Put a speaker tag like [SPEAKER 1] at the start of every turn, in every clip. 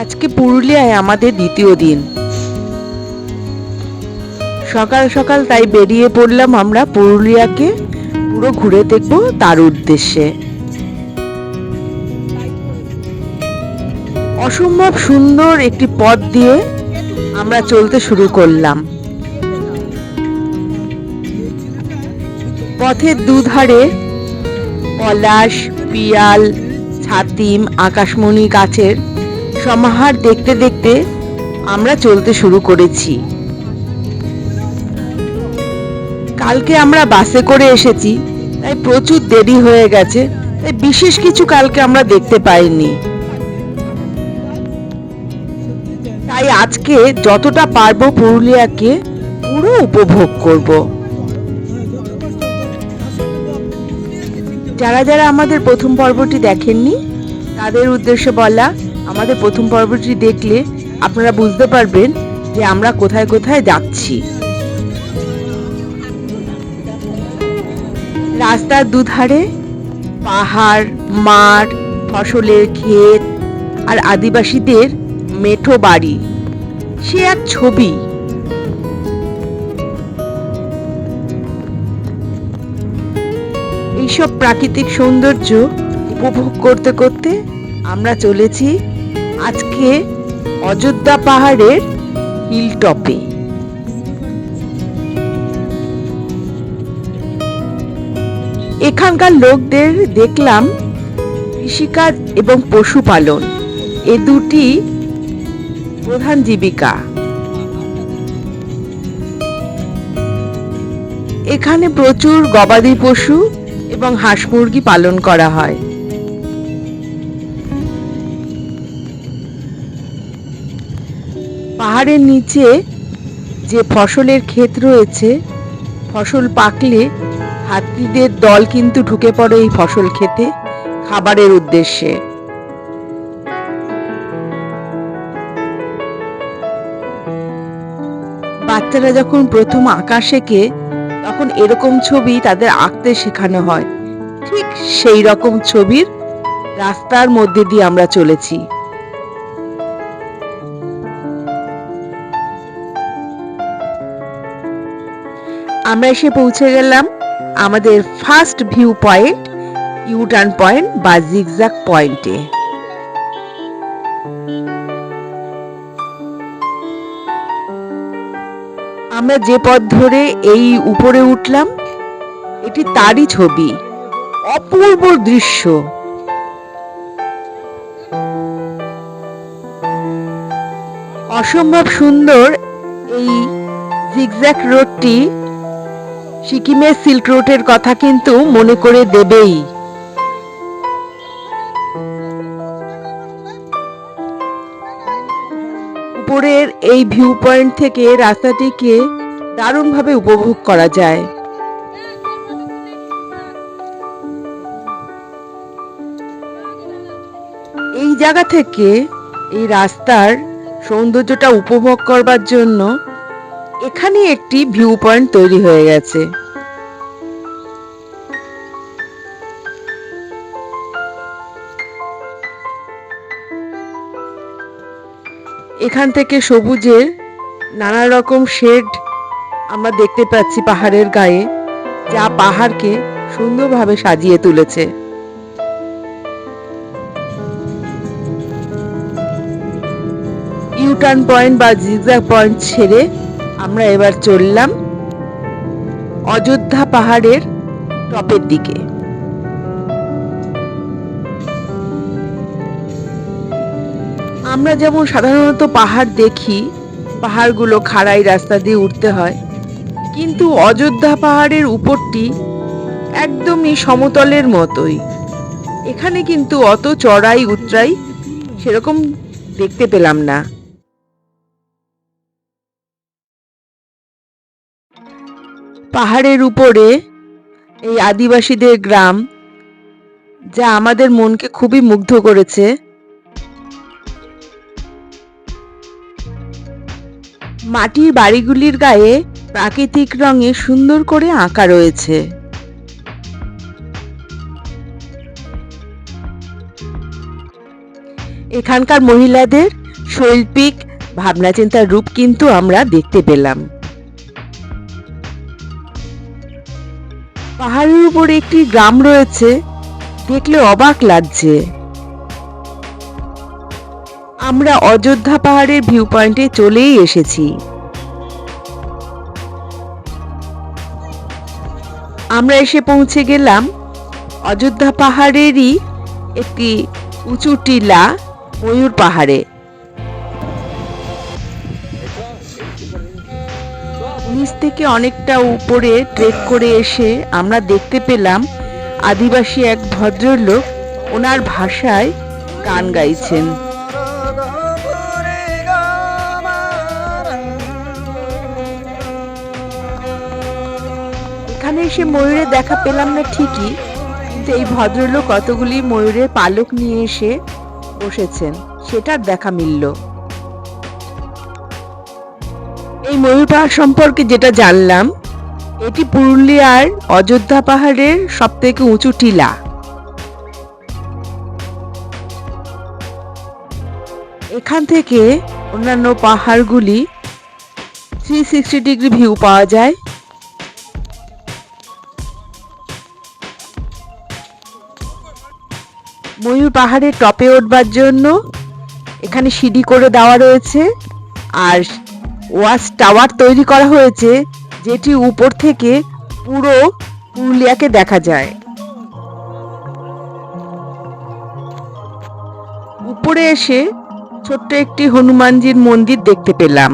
[SPEAKER 1] আজকে পুরুলিয়ায় আমাদের দ্বিতীয় দিন। সকাল সকাল তাই বেরিয়ে পড়লাম আমরা পুরুলিয়াকে। পুরো ঘুরে দেখব তার উদ্দেশ্যে। অসম্ভব সুন্দর একটি পথ দিয়ে আমরা চলতে শুরু করলাম। পথের দুধারে পলাশ, পিয়াল, ছাতিম, আকাশমণি গাছের সমাহার দেখতে দেখতে আমরা চলতে শুরু করেছি। কালকে আমরা বাসে করে এসেছি, তাই প্রচুর দেরি হয়ে গেছে, তাই বিশেষ কিছু কালকে আমরা দেখতে পাইনি। তাই আজকে যতটা পারব পুরুলিয়াকে পুরো উপভোগ করব। যারা যারা আমাদের প্রথম পর্বটি দেখেননি, তাদের উদ্দেশ্যে বলা আমাদের প্রথম পর্বটি দেখলে আপনারা বুঝতে পারবেন যে আমরা কোথায় কোথায় যাচ্ছি। রাস্তার দুধারে পাহাড়, মাঠ, ফসলের ক্ষেত আর আদিবাসীদের মেঠো বাড়ি। সে এক ছবি। এইসব প্রাকৃতিক সৌন্দর্য উপভোগ করতে করতে আমরা চলেছি আজকে অযোধ্যা পাহাড়ের হিল টপে এখানকার লোকদের দেখলাম কৃষিকাজ এবং পশুপালন। এ দুটি প্রধান জীবিকা। এখানে প্রচুর গবাদি পশু এবং হাঁস মুরগি পালন করা হয়। পাহাড়ের নিচে যে ফসলের ক্ষেত রয়েছে, ফসল পাকলে হাতিদের দল কিন্তু ঢুকে পড়ে এই ফসল খেতে খাবারের উদ্দেশ্যে। বাচ্চারা যখন প্রথম আঁকা শেখে তখন এরকম ছবি তাদের আঁকতে শেখানো হয়। ঠিক সেই রকম ছবির রাস্তার মধ্যে দিয়ে আমরা চলেছি। আমরা এসে পৌঁছে গেলাম আমাদের first view point U turn point বা জিগজ্যাক পয়েন্টে আমরা যে পথ ধরে এই উপরে উঠলাম, এটি তারই ছবি, অপূর্ব দৃশ্য। অসম্ভব সুন্দর এই জিগজ্যাক রোডটি সিকিমের সিল্ক রোডের কথা কিন্তু মনে করে দেবেই। উপরের এই ভিউ পয়েন্ট থেকে রাস্তাটিকে দারুণভাবে উপভোগ করা যায়। এই জায়গা থেকে এই রাস্তার সৌন্দর্যটা উপভোগ করবার জন্য এখানে একটি ভিউ পয়েন্ট তৈরি হয়ে গেছে। এখান থেকে সবুজের নানা রকম শেড আমরা দেখতে পাচ্ছি পাহাড়ের গায়ে, যা পাহাড়কে সুন্দরভাবে সাজিয়ে তুলেছে। ইউটার্ন পয়েন্ট বা জিগজ্যাগ পয়েন্ট ছেড়ে আমরা এবার চললাম অযোধ্যা পাহাড়ের টপের দিকে। আমরা যেমন সাধারণত পাহাড় দেখি, পাহাড়গুলো খাড়াই রাস্তা দিয়ে উঠতে হয়, কিন্তু অযোধ্যা পাহাড়ের উপরটি একদমই সমতলের মতোই। এখানে কিন্তু অত চড়াই উতরাই সেরকম দেখতে পেলাম না। পাহাড়ের উপরে এই আদিবাসীদের গ্রাম, যা আমাদের মনকে খুবই মুগ্ধ করেছে। মাটির বাড়িগুলির গায়ে প্রাকৃতিক রঙে সুন্দর করে আঁকা রয়েছে। এখানকার মহিলাদের শৈল্পিক ভাবনা চিন্তার রূপ কিন্তু আমরা দেখতে পেলাম। পাহাড়ের উপরে একটি গ্রাম রয়েছে। দেখলে অবাক লাগছে। আমরা অযোধ্যা পাহাড়ের ভিউ পয়েন্টে চলেই এসেছি। আমরা এসে পৌঁছে গেলাম। অযোধ্যা পাহাড়েরই একটি উঁচু টিলা ময়ূর পাহাড়ে। নিচ থেকে অনেকটা উপরে ট্রেক করে এসে আমরা দেখতে পেলাম আদিবাসী এক ভদ্রলোক ওনার ভাষায় গান গাইছেন। এখানে এসে ময়ূরের দেখা পেলাম না ঠিকই, কিন্তু এই ভদ্রলোক কতগুলি ময়ূরের পালক নিয়ে এসে বসেছেন, সেটার দেখা মিলল। এই ময়ূর পাহাড় সম্পর্কে যেটা জানলাম, এটি পুরুলিয়ার অযোধ্যা পাহাড়ের সব থেকে উঁচু টিলা। এখান থেকে অন্যান্য পাহাড়গুলি থ্রি সিক্সটি ডিগ্রি ভিউ পাওয়া যায়। ময়ূর পাহাড়ের টপে উঠবার জন্য এখানে সিঁড়ি করে দেওয়া রয়েছে, আর ওয়াচ টাওয়ার তৈরি করা হয়েছে, যেটি উপর থেকে পুরো পুরুলিয়াকে দেখা যায়। উপরে এসে ছোট্ট একটি হনুমানজির মন্দির দেখতে পেলাম।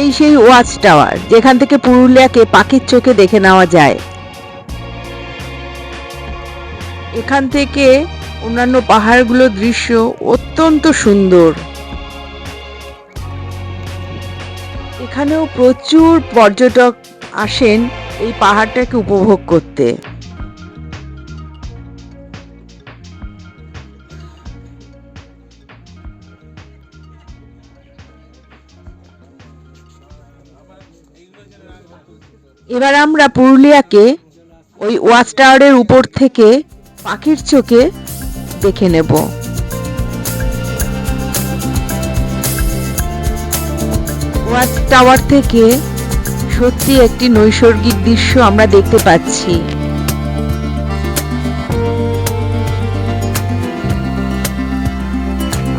[SPEAKER 1] এই সেই ওয়াচ টাওয়ার, যেখান থেকে পুরুলিয়াকে পাখির চোখে দেখে নেওয়া যায়। এখান থেকে অন্যান্য পাহাড়গুলোর দৃশ্য অত্যন্ত সুন্দর। এখানেও প্রচুর পর্যটক আসেন এই পাহাড়টাকে উপভোগ করতে। এবার আমরা পুরুলিয়াকে ওই ওয়াচ টাওয়ারের উপর থেকে পাখির চোখে দেখে নেব। ওয়াচ টাওয়ার থেকে সত্যি একটি নৈসর্গিক দৃশ্য আমরা দেখতে পাচ্ছি।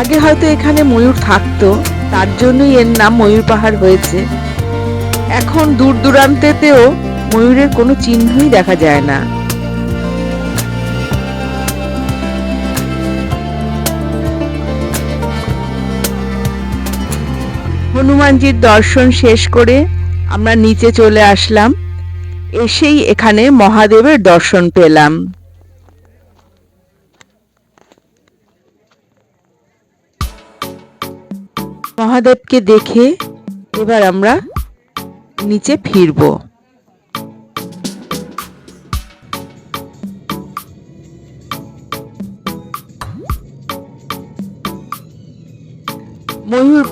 [SPEAKER 1] আগে হয়তো এখানে ময়ূর থাকতো, তার জন্যই এর নাম ময়ূর পাহাড় হয়েছে। এখন দূর দূরান্তেতেও ময়ূরের কোনো চিহ্নই দেখা যায় না। হনুমানজির দর্শন শেষ করে আমরা নিচে চলে আসলাম। এসেই এখানে মহাদেবের দর্শন পেলাম। মহাদেবকে দেখে এবার আমরা নিচে ফিরবো।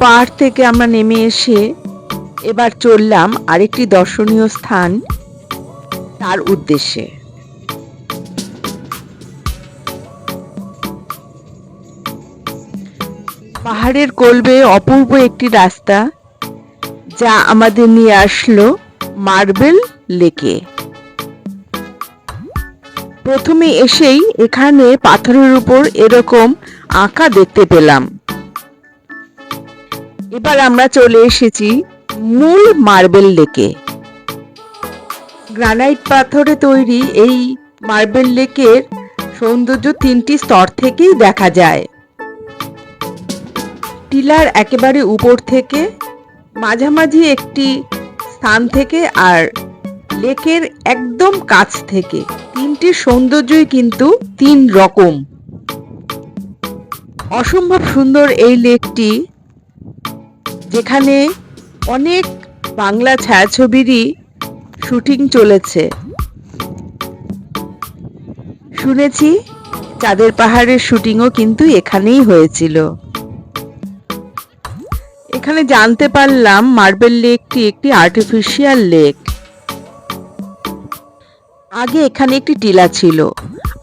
[SPEAKER 1] পাহাড় থেকে আমরা নেমে এসে এবার চললাম আরেকটি দর্শনীয় স্থান তার উদ্দেশ্যে। পাহাড়ের কোলবে অপূর্ব একটি রাস্তা যা আমাদের নিয়ে আসলো মার্বেল লেকে। প্রথমে এসেই এখানে পাথরের উপর এরকম আঁকা দেখতে পেলাম। এবার আমরা চলে এসেছি মূল মার্বেল লেকে। গ্রানাইট পাথরে তৈরি এই মার্বেল লেকের সৌন্দর্য তিনটি স্তর থেকেই দেখা যায়। টিলার একেবারে উপর থেকে, মাঝামাঝি একটি স্থান থেকে আর লেকের একদম কাছ থেকে। তিনটি সৌন্দর্যই কিন্তু তিন রকম। অসম্ভব সুন্দর এই লেকটি যেখানে অনেক বাংলা ছায়াছবিরই শুটিং চলেছে। শুনেছি চাঁদের পাহাড়ের শুটিংও কিন্তু এখানেই হয়েছিল। এখানে জানতে পারলাম মার্বেল লেকটি একটি আর্টিফিশিয়াল লেক। আগে এখানে একটি টিলা ছিল।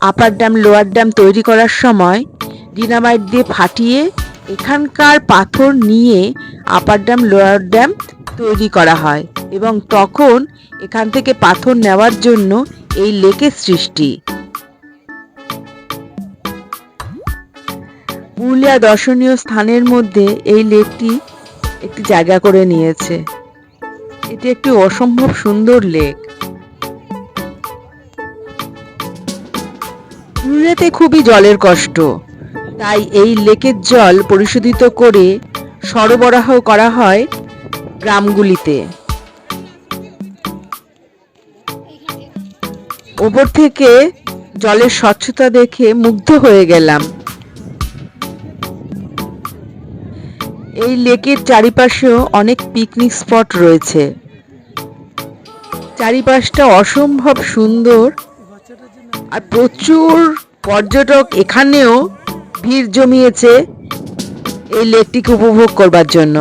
[SPEAKER 1] আপার ড্যাম, লোয়ার ড্যাম তৈরি করার সময় ডিনামাইট দিয়ে ফাটিয়ে এখানকার পাথর নিয়ে আপার ড্যাম, লোয়ার ড্যাম তৈরি করা হয় এবং তখন এখান থেকে পাথর নেওয়ার জন্য এই লেকের সৃষ্টি। পুরুলিয়া দর্শনীয় স্থানের মধ্যে এই লেকটি একটি জায়গা করে নিয়েছে। এটি একটি অসম্ভব সুন্দর লেক। পুরুলিয়াতে খুবই জলের কষ্ট। তাই এই লেকের জল পরিশোধিত করে সরবরাহ করা হয় গ্রামগুলিতে। ওপর থেকে জলের স্বচ্ছতা দেখে মুগ্ধ হয়ে গেলাম। এই লেকের চারিপাশেও অনেক পিকনিক স্পট রয়েছে। চারিপাশটা অসম্ভব সুন্দর আর প্রচুর পর্যটক এখানেও ভিড় জমিয়েছে এই লেকটিকে উপভোগ করবার জন্য।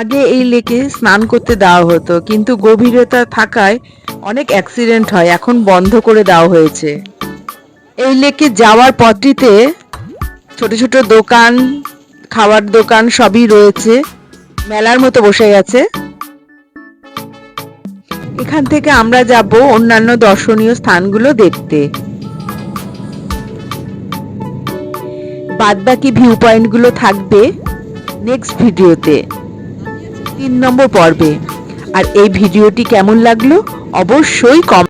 [SPEAKER 1] আগে এই লেকে স্নান করতে দেওয়া হতো, কিন্তু গভীরতা থাকায় অনেক অ্যাক্সিডেন্ট হয়, এখন বন্ধ করে দেওয়া হয়েছে। এই লেকে যাওয়ার পথটিতে ছোট ছোট দোকান, খাবার দোকান সবই রয়েছে, মেলার মতো বসে গেছে। এখান থেকে আমরা যাব অন্যান্য দর্শনীয় স্থানগুলো দেখতে। বাদবাকি ভিউ পয়েন্টগুলো থাকবে নেক্সট ভিডিওতে তিন নম্বর পর্বে। আর এই ভিডিওটি কেমন লাগল? অবশ্যই কম